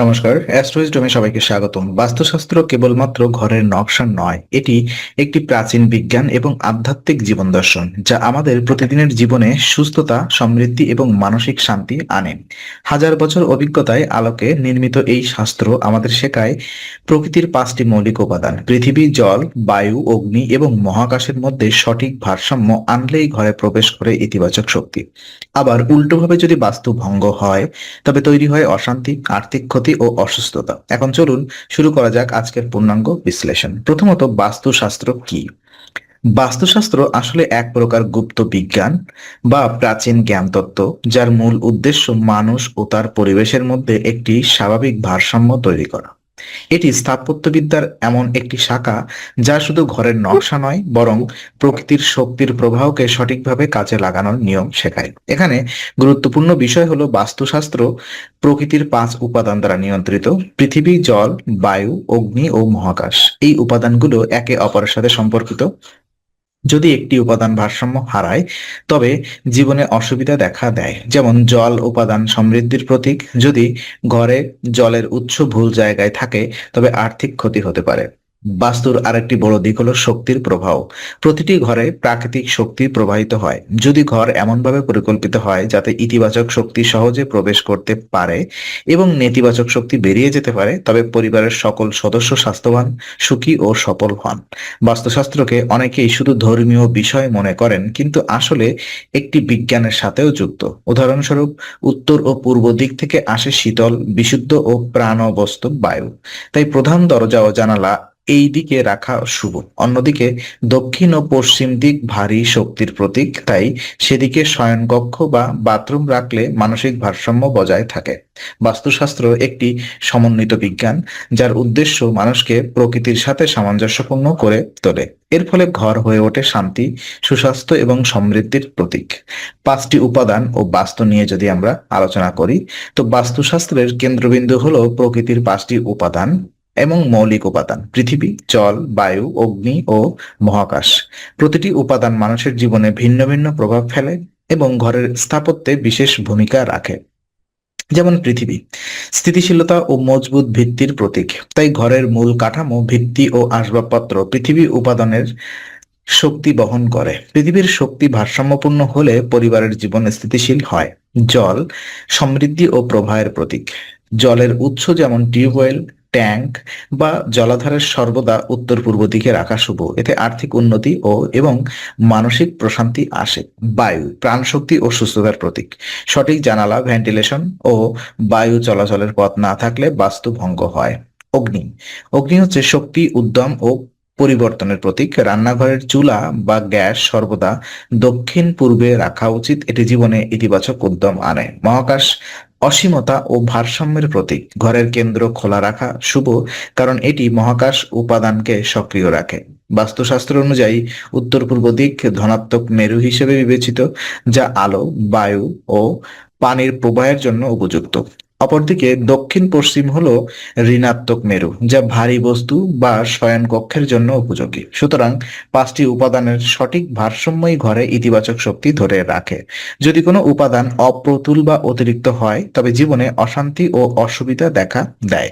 নমস্কার, অ্যাস্ট্রোইজডমে সবাইকে স্বাগতম। বাস্তুশাস্ত্র কেবলমাত্র ঘরের নকশা নয়, এটি একটি প্রাচীন বিজ্ঞান এবং আধ্যাত্মিক জীবন দর্শন, যা আমাদের প্রতিদিনের জীবনে সুস্থতা, সমৃদ্ধি এবং মানসিক শান্তি আনে। হাজার বছর অভিজ্ঞতায় আলোকে নির্মিত এই শাস্ত্র আমাদের শেখায় প্রকৃতির পাঁচটি মৌলিক উপাদান, পৃথিবী, জল, বায়ু, অগ্নি এবং মহাকাশের মধ্যে সঠিক ভারসাম্য আনলেই ঘরে প্রবেশ করে ইতিবাচক শক্তি। আবার উল্টোভাবে যদি বাস্তু ভঙ্গ হয়, তবে তৈরি হয় অশান্তি, আর্থিক ক্ষতি ও অসুস্থতা। এখন চলুন শুরু করা যাক আজকের পূর্ণাঙ্গ বিশ্লেষণ। প্রথমত বাস্তুশাস্ত্র কি? বাস্তুশাস্ত্র আসলে এক প্রকার গুপ্ত বিজ্ঞান বা প্রাচীন জ্ঞানতত্ত্ব যার মূল উদ্দেশ্য মানুষ ও তার পরিবেশের মধ্যে একটি স্বাভাবিক ভারসাম্য তৈরি করা। এটি স্থাপত্যবিদ্যার এমন একটি শাখা যা শুধু ঘরের নকশা নয়, বরং প্রকৃতির শক্তির প্রবাহকে সঠিকভাবে কাজে লাগানোর নিয়ম শেখায়। এখানে গুরুত্বপূর্ণ বিষয় হলো বাস্তুশাস্ত্র প্রকৃতির পাঁচ উপাদান দ্বারা নিয়ন্ত্রিত, পৃথিবী, জল, বায়ু, অগ্নি ও মহাকাশ। এই উপাদানগুলো একে অপরের সাথে সম্পর্কিত। যদি একটি উপাদান ভারসাম্য হারায়, তবে জীবনে অসুবিধা দেখা দেয়। যেমন জল উপাদান সমৃদ্ধির প্রতীক। যদি ঘরে জলের উৎস ভুল জায়গায় থাকে, তবে আর্থিক ক্ষতি হতে পারে। বাস্তুর আরেকটি বড় দিক হলো শক্তির প্রভাব। প্রতিটি ঘরে প্রাকৃতিক শক্তি প্রবাহিত হয়। যদি ঘর এমনভাবে পরিকল্পিত হয় যাতে ইতিবাচক শক্তি সহজে প্রবেশ করতে পারে এবং নেতিবাচক শক্তি বেরিয়ে যেতে পারে, তবে পরিবারের সকল সদস্য স্বাস্থ্যবান, সুখী ও সফল হন। বাস্তুশাস্ত্রকে অনেকেই শুধু ধর্মীয় বিষয় মনে করেন, কিন্তু আসলে একটি বিজ্ঞানের সাথেও যুক্ত। উদাহরণস্বরূপ, উত্তর ও পূর্ব দিক থেকে আসে শীতল, বিশুদ্ধ ও প্রাণবস্ত বায়ু। তাই প্রধান দরজা ও জানালা এই দিকে রাখা শুভ। অন্যদিকে দক্ষিণ ও পশ্চিম দিক ভারী শক্তির প্রতীক, তাই সেদিকে শয়নকক্ষ বা বাথরুম রাখলে মানসিক ভারসাম্য বজায় থাকে। বাস্তুশাস্ত্র একটি সমন্বিত বিজ্ঞান, যার উদ্দেশ্য মানুষকে প্রকৃতির সাথে সামঞ্জস্যপূর্ণ করে তোলে। এর ফলে ঘর হয়ে ওঠে শান্তি, সুস্বাস্থ্য এবং সমৃদ্ধির প্রতীক। পাঁচটি উপাদান ও বাস্তু নিয়ে যদি আমরা আলোচনা করি, তো বাস্তুশাস্ত্রের কেন্দ্রবিন্দু হলো প্রকৃতির পাঁচটি উপাদান। এবং মৌলিক উপাদান, পৃথিবী, জল, বায়ু, অগ্নি ও মহাকাশ। প্রতিটি উপাদান মানুষের জীবনে ভিন্ন ভিন্ন প্রভাব ফেলে এবং ঘরের স্থাপত্যে বিশেষ ভূমিকা রাখে। যেমন পৃথিবী, স্থিতিশীলতা ও মজবুত ভিত্তির প্রতীক। তাই ঘরের মূল কাঠামো, ভিত্তি ও আসবাবপত্র পৃথিবী উপাদানের শক্তি বহন করে। পৃথিবীর শক্তি ভারসাম্যপূর্ণ হলে পরিবারের জীবন স্থিতিশীল হয়। জল সমৃদ্ধি ও প্রবাহের প্রতীক। জলের উৎস যেমন টিউবওয়েল ট্যাঙ্ক বা জলাধারের সর্বদা উত্তর পূর্ব দিকে রাখা শুভ। এতে আর্থিক উন্নতি ও এবং মানসিক প্রশান্তি আসে। বায়ু, প্রাণশক্তি ও সুস্থতার প্রতীক। সঠিক জানালা, ভেন্টিলেশন ও বায়ু চলাচলের পথ না থাকলে বাস্তু ভঙ্গ হয়। অগ্নি। অগ্নি হচ্ছে শক্তি, উদ্যম ও পরিবর্তনের প্রতীক। রান্নাঘরের চুলা বা গ্যাস সর্বদা দক্ষিণ পূর্বে রাখা উচিত। এটি জীবনে ইতিবাচক উদ্যম আনে। মহাকাশ অসীমতা ও ভারসাম্যের প্রতীক। ঘরের কেন্দ্র খোলা রাখা শুভ, কারণ এটি মহাকাশ উপাদানকে সক্রিয় রাখে। বাস্তুশাস্ত্র অনুযায়ী উত্তর পূর্ব দিক ধনাত্মক মেরু হিসেবে বিবেচিত, যা আলো, বায়ু ও পানির প্রবাহের জন্য উপযুক্ত। অপরদিকে দক্ষিণ পশ্চিম হল ঋণাত্মক মেরু, যা ভারী বস্তু বা শয়ন কক্ষের জন্য উপযোগী। সুতরাং পাঁচটি উপাদানের সঠিক ভারসাম্যই ঘরে ইতিবাচক শক্তি ধরে রাখে। যদি কোনো উপাদান অপ্রতুল বা অতিরিক্ত হয়, তবে জীবনে অশান্তি ও অসুবিধা দেখা দেয়।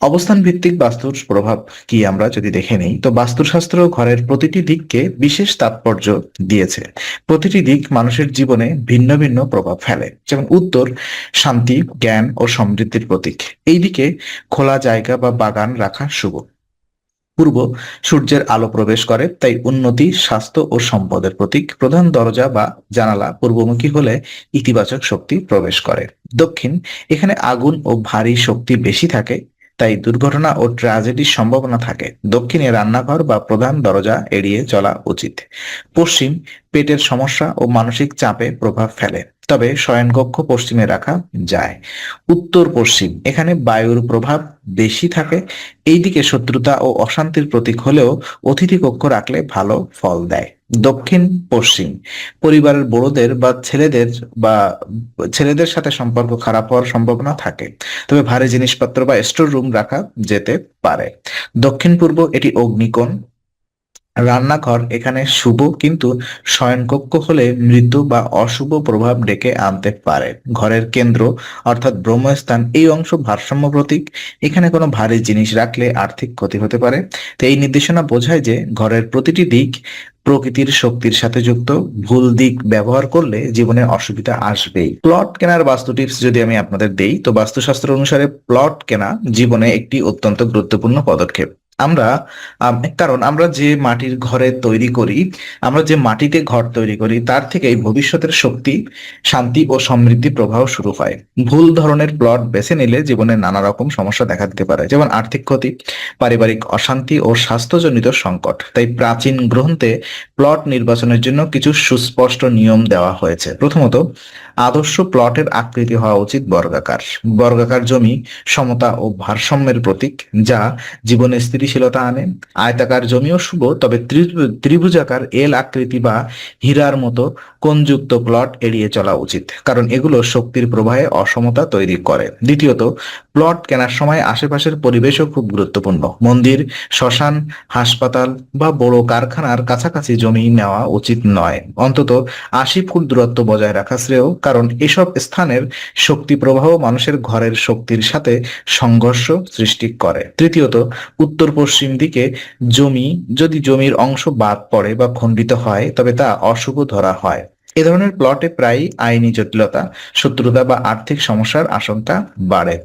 অবস্থান ভিত্তিক বাস্তুর প্রভাব কি আমরা যদি দেখে নেই, তো বাস্তুশাস্ত্র ঘরের প্রতিটি দিককে বিশেষ তাৎপর্য দিয়েছে। প্রতিটি দিক মানুষের জীবনে ভিন্ন ভিন্ন প্রভাব ফেলে। যেমন উত্তর, শান্তি, জ্ঞান ও সমৃদ্ধির প্রতীক। এই দিকে খোলা জায়গা বা বাগান রাখা শুভ। পূর্ব, সূর্যের আলো প্রবেশ করে, তাই উন্নতি, স্বাস্থ্য ও সম্পদের প্রতীক। প্রধান দরজা বা জানালা পূর্বমুখী হলে ইতিবাচক শক্তি প্রবেশ করে। দক্ষিণ, এখানে আগুন ও ভারী শক্তি বেশি থাকে তাই দুর্ঘটনা ও ট্র্যাজেডির সম্ভাবনা থাকে। দক্ষিণে রান্নাঘর বা প্রধান দরজা এড়িয়ে চলা উচিত। পশ্চিম, পেটের সমস্যা ও মানসিক চাপে প্রভাব ফেলে, তবে শয়নকক্ষ পশ্চিমে রাখা যায়। উত্তর পশ্চিম, এখানে বায়ুর প্রভাব বেশি থাকে। এইদিকে শত্রুতা ও অশান্তির প্রতীক হলেও অতিথি কক্ষ রাখলে ভালো ফল দেয়। দক্ষিণ, পশ্চিম। পরিবারের বড়দের বা ছেলেদের বা ছেলেদের সাথে সম্পর্ক খারাপ হওয়ার সম্ভাবনা থাকে। তবে ভারী জিনিসপত্র বা স্টোর রুম রাখা যেতে পারে। দক্ষিণ পূর্ব এটি অগ্নিকোণ রান্নাঘর এখানে শুভ কিন্তু শয়নকক্ষ হলে মৃত্যু বা অশুভ প্রভাব ডেকে আনতে পারে। ঘরের কেন্দ্র অর্থাৎ ব্রহ্মস্থান এই অংশ ভারসাম্য প্রতীক। এখানে কোনো ভারী জিনিস রাখলে আর্থিক ক্ষতি হতে পারে। তো এই নির্দেশনা বোঝায় যে ঘরের প্রতিটি দিক প্রকৃতির শক্তির সাথে যুক্ত। ভুল দিক ব্যবহার করলে জীবনে অসুবিধা আসবেই। প্লট কেনার বাস্তু টিপস যদি আমি আপনাদের দেই, তো বাস্তুশাস্ত্র অনুসারে প্লট কেনা জীবনে একটি অত্যন্ত গুরুত্বপূর্ণ পদক্ষেপ। আমরা আম, কারণ আমরা যে মাটির ঘরে তৈরি করি আমরা যে মাটিতে ঘর তৈরি করি তার থেকেই ভবিষ্যতের শক্তি শান্তি ও সমৃদ্ধি প্রবাহ শুরু হয়। ভুল ধরনের প্লট বেছে নিলে জীবনে নানা রকম সমস্যা দেখা দিতে পারে যেমন আর্থিক ক্ষতি পারিবারিক অশান্তি ও স্বাস্থ্যজনিত সংকট। তাই প্রাচীন গ্রন্থে প্লট নির্বাচনের জন্য কিছু সুস্পষ্ট নিয়ম দেওয়া হয়েছে। প্রথমত আদর্শ প্লটের আকৃতি হওয়া উচিত বর্গাকার। বর্গাকার জমি সমতা ও ভারসাম্যের প্রতীক, যা জীবনে স্থিতিশীলতা আনে। আয়তাকার জমিও শুভ, তবে ত্রিভুজাকার এল আকৃতি বা হীরার মতো কোণযুক্ত প্লট এড়িয়ে চলা উচিত, কারণ এগুলো শক্তির প্রবাহে অসমতা তৈরি করে। দ্বিতীয়ত, প্লট কেনার সময় আশেপাশের পরিবেশও খুব গুরুত্বপূর্ণ। মন্দির, শ্মশান, হাসপাতাল বা বড় কারখানার কাছাকাছি জমি নেওয়া উচিত নয়। অন্তত আশি ফুট দূরত্ব বজায় রাখা শ্রেয় কারণ এসব স্থানের শক্তি প্রবাহ মানুষের ঘরের শক্তির সাথে সংঘর্ষ সৃষ্টি করে। তৃতীয়ত উত্তর পশ্চিম দিকে জমি, যদি জমির অংশ বাদ পড়ে বা খণ্ডিত হয়, তবে তা অশুভ ধরা হয়। এ ধরনের প্লটে প্রায়ই আইনি জটিলতা, শত্রুতা বা আর্থিক সমস্যার আশঙ্কা বাড়ে।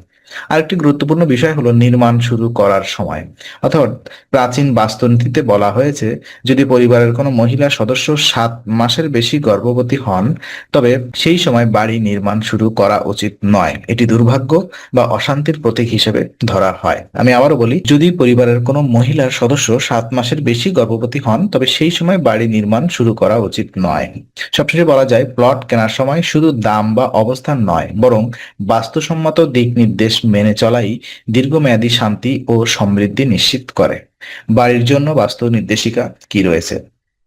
আরেকটি গুরুত্বপূর্ণ বিষয় হলো নির্মাণ শুরু করার সময়। অর্থাৎ প্রাচীন বাস্তুনীতিতে বলা হয়েছে, যদি পরিবারের কোনো মহিলা সদস্য সাত মাসের বেশি গর্ভবতী হন, তবে সেই সময় বাড়ি নির্মাণ শুরু করা উচিত নয়। এটি দুর্ভাগ্য বা অশান্তির প্রতীক হিসেবে ধরা হয়। আমি আবারও বলি, যদি পরিবারের কোনো মহিলার সদস্য সাত মাসের বেশি গর্ভবতী হন, তবে সেই সময় বাড়ি নির্মাণ শুরু করা উচিত নয়। সবশেষে বলা যায়, প্লট কেনার সময় শুধু দাম বা অবস্থান নয়, বরং বাস্তুসম্মত দিক নির্দেশ মেনে চলাই দীর্ঘমেয়াদী শান্তি ও সমৃদ্ধি নিশ্চিত করে। বাড়ির জন্য বাস্তু নির্দেশিকা কি রয়েছে?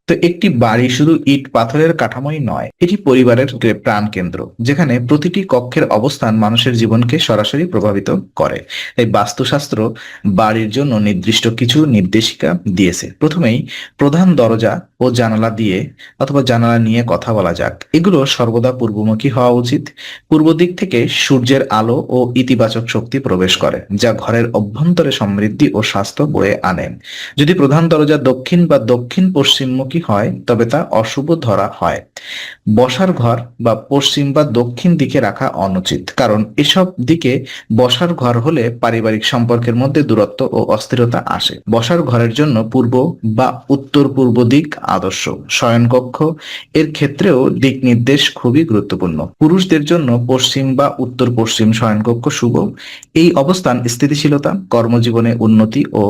তো একটি বাড়ি শুধু ইট পাথরের কাঠামোই নয়, এটি পরিবারের প্রাণ কেন্দ্র যেখানে প্রতিটি কক্ষের অবস্থান মানুষের জীবনকে সরাসরি প্রভাবিত করে। তাই বাস্তুশাস্ত্র বাড়ির জন্য নির্দিষ্ট কিছু নির্দেশিকা দিয়েছে। প্রথমেই প্রধান দরজা ও জানালা দিয়ে অথবা জানালা নিয়ে কথা বলা যাক। এগুলো সর্বদা পূর্বমুখী হওয়া উচিত। পূর্ব দিক থেকে সূর্যের আলো ও ইতিবাচক শক্তি প্রবেশ করে, যা ঘরের অভ্যন্তরে সমৃদ্ধি ও স্বাস্থ্য বয়ে আনে। যদি প্রধান দরজা দক্ষিণ বা দক্ষিণ পশ্চিমমুখী হয়, তবে তা অশুভ ধরা হয়। বসার ঘর বা পশ্চিম বা দক্ষিণ দিকে রাখা অনুচিত, কারণ এসব দিকে বসার ঘর হলে পারিবারিক সম্পর্কের মধ্যে দূরত্ব ও অস্থিরতা আসে। বসার ঘরের জন্য পূর্ব বা উত্তর পূর্ব দিক আদর্শ, শয়নকক্ষ। এর ক্ষেত্রেও দিক নির্দেশ খুবই গুরুত্বপূর্ণ। পুরুষদের জন্য পশ্চিম বা উত্তর পশ্চিম শয়নকক্ষ শুভ। এই অবস্থান স্থিতিশীলতা, কর্মজীবনে উন্নতি ও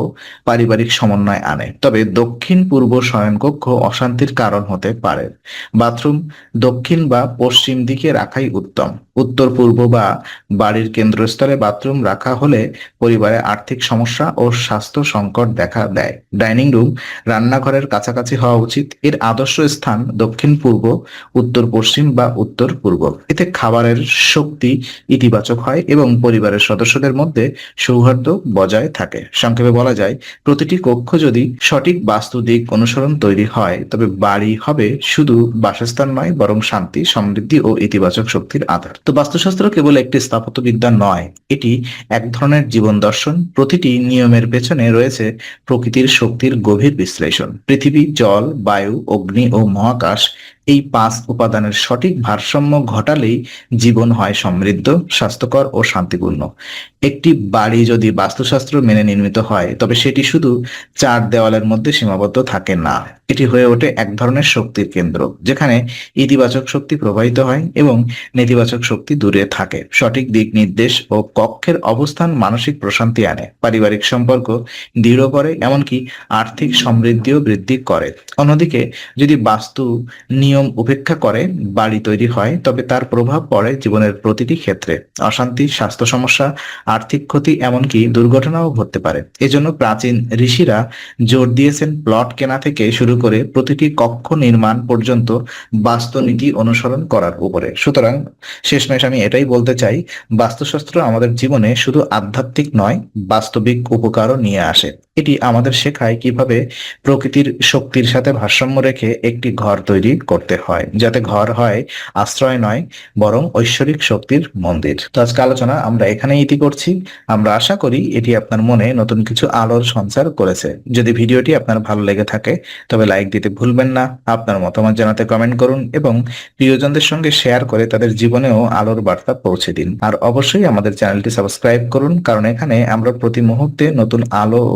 পারিবারিক সমন্বয় আনে। তবে দক্ষিণ পূর্ব শয়নকক্ষ অশান্তির কারণ হতে পারে। বাথরুম দক্ষিণ বা পশ্চিম দিকে রাখাই উত্তম। উত্তর পূর্ব বা বাড়ির কেন্দ্রস্থলে বাথরুম রাখা হলে পরিবারে আর্থিক সমস্যা ও স্বাস্থ্য সংকট দেখা দেয়। ডাইনিং রুম, রান্নাঘরের কাছাকাছি হওয়া উচিত। এর আদর্শ স্থান দক্ষিণ পূর্ব, উত্তর পশ্চিম বা উত্তর পূর্ব। এতে খাবারের শক্তি ইতিবাচক হয় এবং পরিবারের সদস্যদের মধ্যে সৌহার্দ্য বজায় থাকে। সংক্ষেপে বলা যায়, প্রতিটি কক্ষ যদি সঠিক বাস্তু দিক অনুসরণ তৈরি হয়, তবে বাড়ি হবে শুধু বাসস্থান নয়, বরং শান্তি, সমৃদ্ধি ও ইতিবাচক শক্তির আধার। তো বাস্তুশাস্ত্র কেবল একটি স্থাপত্যবিদ্যা নয়, এটি এক ধরনের জীবন দর্শন। প্রতিটি নিয়মের পেছনে রয়েছে প্রকৃতির শক্তির গভীর বিশ্লেষণ। পৃথিবী, জল বায়ু অগ্নি ও মহাকাশ এই পাঁচ উপাদানের সঠিক ভারসাম্য ঘটালেই জীবন হয় সমৃদ্ধ, স্বাস্থ্যকর ও শান্তিপূর্ণ। একটি বাড়ি যদি বাস্তুশাস্ত্র মেনে নির্মিত হয়, তবে সেটি শুধু চার দেওয়ালের মধ্যে সীমাবদ্ধ থাকে না। এটি হয়ে ওঠে এক ধরনের শক্তির কেন্দ্র, যেখানে ইতিবাচক শক্তি প্রবাহিত হয় এবং নেতিবাচক শক্তি দূরে থাকে। সঠিক দিক নির্দেশ ও কক্ষের অবস্থান মানসিক প্রশান্তি আনে, পারিবারিক সম্পর্ক দৃঢ় করে, এমনকি আর্থিক সমৃদ্ধিও বৃদ্ধি করে। অন্যদিকে, যদি বাস্তু নিয়ম উপেক্ষা করে বাড়ি তৈরি হয়, তবে তার প্রভাব পড়ে জীবনের প্রতিটি ক্ষেত্রে। অশান্তি, স্বাস্থ্য সমস্যা, আর্থিক ক্ষতি এমনকি দুর্ঘটনাও ঘটতে পারে। এজন্য প্রাচীন ঋষিরা জোর দিয়েছেন প্লট কেনা থেকে শুরু করে প্রতিটি কক্ষ নির্মাণ পর্যন্ত বাস্তুনীতি অনুসরণ করার উপরে। সুতরাং শেষমেশ আমি এটাই বলতে চাই, বাস্তুশাস্ত্র আমাদের জীবনে শুধু আধ্যাত্মিক নয়, বাস্তবিক উপকারও নিয়ে আসে। এটি আমাদের শেখায় কীভাবে প্রকৃতির শক্তির সাথে ভারসাম্য রেখে একটি ঘর তৈরি করতে হয়, যাতে ঘর হয় আশ্রয় নয়, বরং ঐশ্বরিক শক্তির মন্দির। তো আজকে আলোচনা আমরা এখানেই ইতি করছি। আমরা আশা করি এটি আপনার মনে নতুন কিছু আলোর সঞ্চার করেছে। যদি ভিডিওটি আপনার ভালো লেগে থাকে, তবে লাইক দিতে ভুলবেন না, আপনার মতামত জানাতে কমেন্ট করুন এবং প্রিয়জনদের সঙ্গে শেয়ার করে তাদের জীবনেও আলোর বার্তা পৌঁছে দিন। আর অবশ্যই আমাদের চ্যানেলটি সাবস্ক্রাইব করুন, কারণ এখানে আমরা প্রতি মুহূর্তে নতুন আলো ও